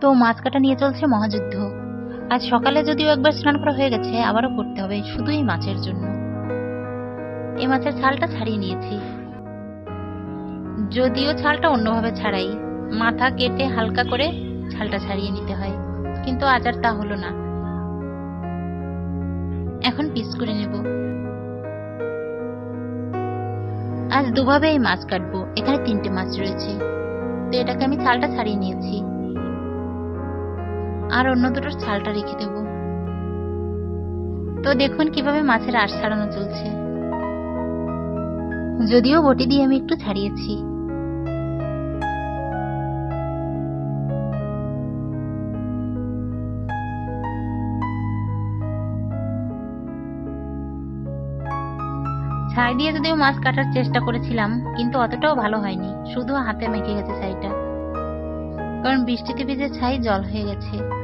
তো মাছ কাটা নিয়ে চলছে মহাযুদ্ধ। আজ সকালে যদিও একবার স্নান করা হয়ে গেছে, আবারও করতে হবে শুধু এই মাছের জন্য। এই মাছের ছালটা ছাড়িয়ে নিয়েছি। যদিও ছালটা অন্যভাবে ছাড়াই, মাথা কেটে হালকা করে ছালটা ছাড়িয়ে নিতে হয়, কিন্তু আজ আর তা হলো না। এখন পিস করে নেব। আজ দুভাবে এই মাছ কাটবো, এখানে তিনটে মাছ রয়েছে। তো এটাকে আমি ছালটা ছাড়িয়ে নিয়েছি। আর অন্য দুটোর ছালটা রেখে দেব। তো দেখুন কীভাবে মাছের আঁশ ছাড়ানো চলছে। যদিও বটি দিয়ে আমি একটু ছাড়িয়েছি। ছাই দিয়ে যদিও মাছ কাটার চেষ্টা করেছিলাম, কিন্তু অতটাও ভালো হয়নি। শুধু হাতে মেখে গেছে ছাইটা। কারণ বৃষ্টিতে ভিজে ছাই জল হয়ে গেছে।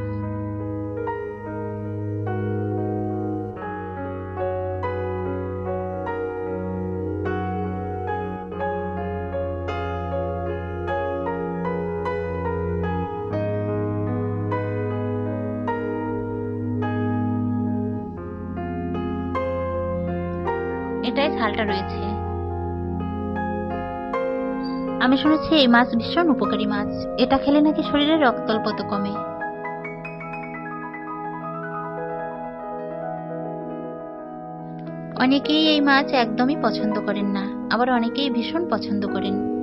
এটাই ছালটা রয়েছে। আমি শুনেছি এই মাছ ভীষণ উপকারী মাছ। এটা খেলে নাকি শরীরে রক্তল্পত কমে। অনেকেই এই মাছ একদমই পছন্দ করেন না, আবার অনেকেই ভীষণ পছন্দ করেন।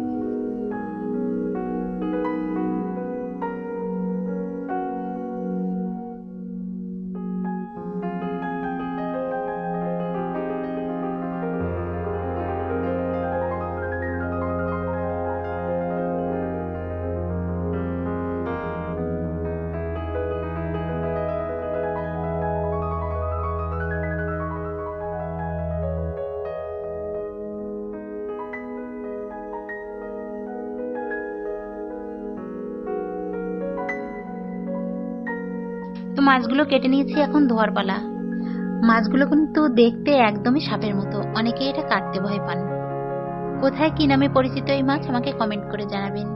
তো মাছগুলো কেটে নিয়েছি এখন ধোয়ার পালা মাছগুলো কিন্তু দেখতে একদমই সাপের মতো। অনেকে এটা কাটতে ভয় পান। কোথায় কি নামে পরিচিত এই মাছ আমাকে কমেন্ট করে জানাবেন।